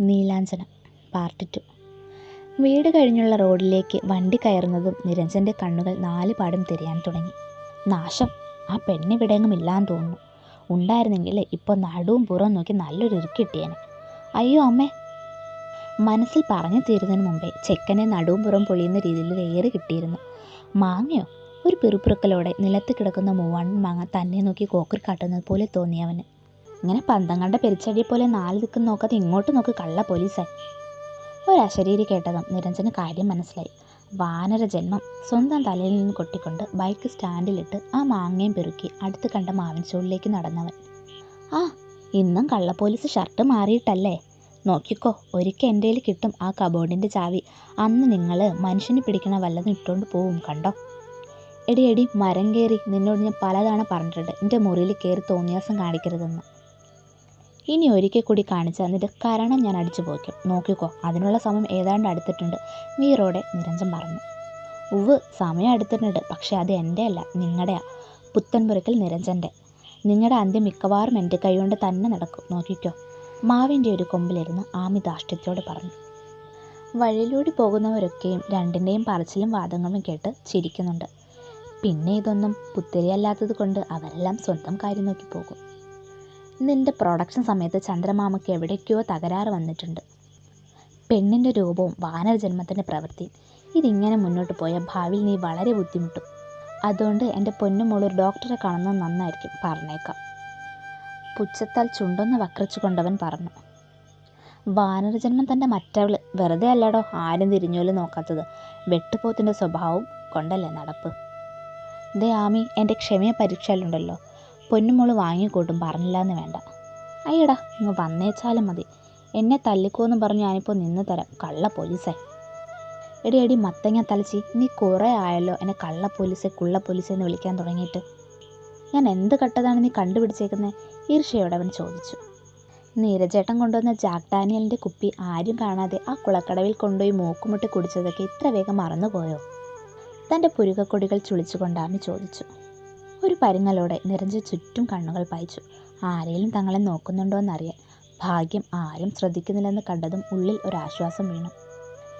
നീലാഞ്ജനം part two വീട് കഴിഞ്ഞുള്ള റോഡിലേക്ക് വണ്ടി കയറുന്നതും നിരഞ്ജന്റെ കണ്ണുകൾ നാല് പാടും തിരിയാൻ തുടങ്ങി. നാശം. ആ പെണ്ണിവിടെയെങ്ങും ഇല്ലാന്ന് തോന്നുന്നു. ഉണ്ടായിരുന്നെങ്കിൽ ഇപ്പോൾ നടുവും പുറം നോക്കി നല്ലൊരു ഇറുക്ക് അയ്യോ അമ്മേ. മനസ്സിൽ പറഞ്ഞു തീരുന്നതിന് മുമ്പേ ചെക്കനെ നടുവും പുറം പൊളിയുന്ന രീതിയിൽ വേറെ കിട്ടിയിരുന്നു. മാങ്ങയോ? ഒരു പിറുപിറുക്കലോടെ നിലത്ത് കിടക്കുന്ന മൂവാണ്ടൻ മാങ്ങ തന്നെ നോക്കി കോക്കർ കാട്ടുന്നത് പോലെ തോന്നിയവന് ഇങ്ങനെ പന്തം കണ്ട പെരിച്ചടിയെ പോലെ നാല് ദിക്കും നോക്കാതെ ഇങ്ങോട്ട് നോക്ക് കള്ള പോലീസായി ഒരശരീരി കേട്ടതും നിരഞ്ജന് കാര്യം മനസ്സിലായി. വാനര ജന്മം സ്വന്തം തലയിൽ നിന്ന് കൊട്ടിക്കൊണ്ട് ബൈക്ക് സ്റ്റാൻഡിലിട്ട് ആ മാങ്ങയും പെറുക്കി അടുത്ത് കണ്ട മാവിൻ ചൂടിലേക്ക് നടന്നവൻ. ആ ഇന്നും കള്ള പോലീസ് ഷർട്ട് മാറിയിട്ടല്ലേ? നോക്കിക്കോ ഒരിക്കൽ എന്റെ കിട്ടും ആ കബോർഡിന്റെ ചാവി. അന്ന് നിങ്ങൾ മനുഷ്യനെ പിടിക്കണ വല്ലതും ഇട്ടുകൊണ്ട് പോവും കണ്ടോ? എടി എടി മരം കയറി നിന്നോട് ഞാൻ പലതവണ പറഞ്ഞിട്ടുണ്ട്. എന്റെ മുറിയിൽ കയറി തോന്നിയാസം കാണിക്കരുതെന്ന്. ഇനി ഒരിക്കൽ കൂടി കാണിച്ചാൽ നിന്റെ കരണം ഞാൻ അടിച്ചു പോയിക്കും നോക്കിക്കോ അതിനുള്ള സമയം ഏതാണ്ട് അടുത്തിട്ടുണ്ട്. വീറോടെ നിരഞ്ജൻ പറഞ്ഞു. ഉവ് സമയം അടുത്തിട്ടുണ്ട് പക്ഷേ അത് എന്റെ അല്ല നിങ്ങളുടെയാ പുത്തൻപുരക്കൽ നിരഞ്ജന്റെ നിങ്ങളുടെ അന്ത്യം മിക്കവാറും എന്റെ കൈകൊണ്ട് തന്നെ നടക്കും. നോക്കിക്കോ. മാവിന്റെ ഒരു കൊമ്പിലിരുന്ന് ആമി ദാഷ്ട്യത്തോട് പറഞ്ഞു. വഴിയിലൂടെ പോകുന്നവരൊക്കെയും രണ്ടിന്റെയും പറച്ചിലും വാദങ്ങളും കേട്ട് ചിരിക്കുന്നുണ്ട്. പിന്നെ ഇതൊന്നും പുത്തിരിയല്ലാത്തത് കൊണ്ട് അവരെല്ലാം സ്വന്തം കാര്യം നോക്കി പോകും. നിന്റെ പ്രൊഡക്ഷൻ സമയത്ത് ചന്ദ്രമാമയ്ക്ക് എവിടേക്കോ തകരാറ് വന്നിട്ടുണ്ട്. പെണ്ണിന്റെ രൂപവും വാനര വാനരജന്മത്തിന്റെ പ്രവൃത്തിയും ഇതിങ്ങനെ മുന്നോട്ട് പോയാൽ ഭാവിയിൽ നീ വളരെ ബുദ്ധിമുട്ടും. അതുകൊണ്ട് എന്റെ പൊന്നുമോൾ ഒരു ഡോക്ടറെ കാണുന്നത് നന്നായിരിക്കും പറഞ്ഞേക്കാം. പുച്ഛത്താൽ ചുണ്ടൊന്ന് വക്രിച്ചു കൊണ്ടവൻ പറഞ്ഞു. വാനരജന്മം തന്റെ മറ്റവൾ വെറുതെ അല്ലടോ ആരും തിരിഞ്ഞോലും നോക്കാത്തത്. വെട്ടുപോത്തിന്റെ സ്വഭാവം കൊണ്ടല്ലേ നടപ്പ്? ദേ ആമി എന്റെ ക്ഷമയ പരീക്ഷയിലുണ്ടല്ലോ പൊന്നുമോൾ വാങ്ങിക്കൂട്ടും പറഞ്ഞില്ല എന്ന് വേണ്ട. അയ്യടാ ഇങ്ങ് വന്നേച്ചാലും മതി. എന്നെ തല്ലിക്കോന്ന് പറഞ്ഞ് ഞാനിപ്പോൾ നിന്ന് തരാം. കള്ള പോലീസേ. എടി എടി മത്തങ്ങ തലച്ചി. നീ കുറേ ആയല്ലോ എന്നെ കള്ള പോലീസെ കുള്ള പോലീസെ എന്ന് വിളിക്കാൻ തുടങ്ങിയിട്ട്. ഞാൻ എന്ത് കട്ടതാണ് നീ കണ്ടുപിടിച്ചേക്കുന്നത് ഈർഷയോടവൻ ചോദിച്ചു. നീരജേട്ടൻ കൊണ്ടുവന്ന ജാക്ക് ഡാനിയലിന്റെ കുപ്പി ആരും കാണാതെ ആ കുളക്കടവിൽ കൊണ്ടുപോയി മൂക്കുമുട്ടി കുടിച്ചതൊക്കെ ഇത്ര വേഗം മറന്നുപോയോ? തന്റെ പുരുകക്കൊടികൾ ചുളിച്ചുകൊണ്ടാണ് ചോദിച്ചു. ഒരു പരുങ്ങലോടെ നിറഞ്ഞ ചുറ്റും കണ്ണുകൾ പായിച്ചു. ആരെയും തങ്ങളെ നോക്കുന്നുണ്ടോ എന്നറിയാൻ ഭാഗ്യം ആരും ശ്രദ്ധിക്കുന്നില്ലെന്ന് കണ്ടതും ഉള്ളിൽ ഒരാശ്വാസം വീണു.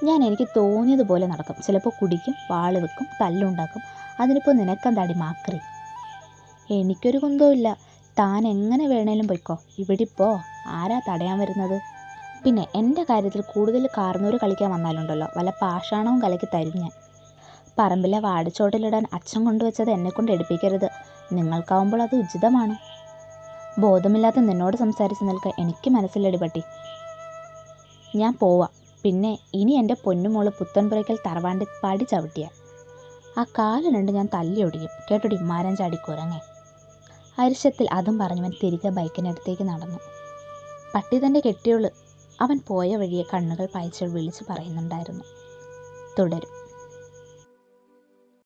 ഞാൻ എനിക്ക് തോന്നിയതുപോലെ നടക്കും. ചിലപ്പോൾ കുടിക്കും വാൾ വെക്കും തല്ലുണ്ടാക്കും അതിനിപ്പോൾ നിനക്കെന്താടി മാക്രി? എനിക്കൊരു കുന്തവുമില്ല താൻ എങ്ങനെ വേണേലും പൊയ്ക്കോ. ഇവിടിപ്പോ ആരാ തടയാൻ വരുന്നത്? പിന്നെ എന്റെ കാര്യത്തിൽ കൂടുതൽ കാർന്നൂര് കളിക്കാൻ വന്നാലുണ്ടല്ലോ. വല്ല പാഷാണവും കലക്കി തരും ഞാൻ. പറമ്പിലെ വാടിച്ചോട്ടിലിടാൻ അച്ഛൻ കൊണ്ടുവച്ചത് എന്നെക്കൊണ്ട് എടുപ്പിക്കരുത്. നിങ്ങൾക്കാവുമ്പോൾ അത് ഉചിതമാണ്. ബോധമില്ലാത്ത നിന്നോട് സംസാരിച്ച് നിൽക്കാൻ എനിക്ക് മനസ്സിലടി പട്ടി. ഞാൻ പോവാം. പിന്നെ ഇനി എന്റെ പൊന്നുമോൾ പുത്തൻപുരയ്ക്കൽ തറവാണ്ട് പടി ചവിട്ടിയ ആ കാൽ രണ്ട് ഞാൻ തല്ലി ഒടിയും. കേട്ടോടി മാരൻ ചാടിക്കുരങ്ങേ അരിശത്തിൽ അതും പറഞ്ഞവൻ തിരികെ ബൈക്കിനടുത്തേക്ക് നടന്നു. പട്ടി തന്നെ കെട്ടിയോൾ അവൻ പോയ വഴിയെ കണ്ണുകൾ പായിച്ച് വിളിച്ചു പറയുന്നുണ്ടായിരുന്നു. തുടരും.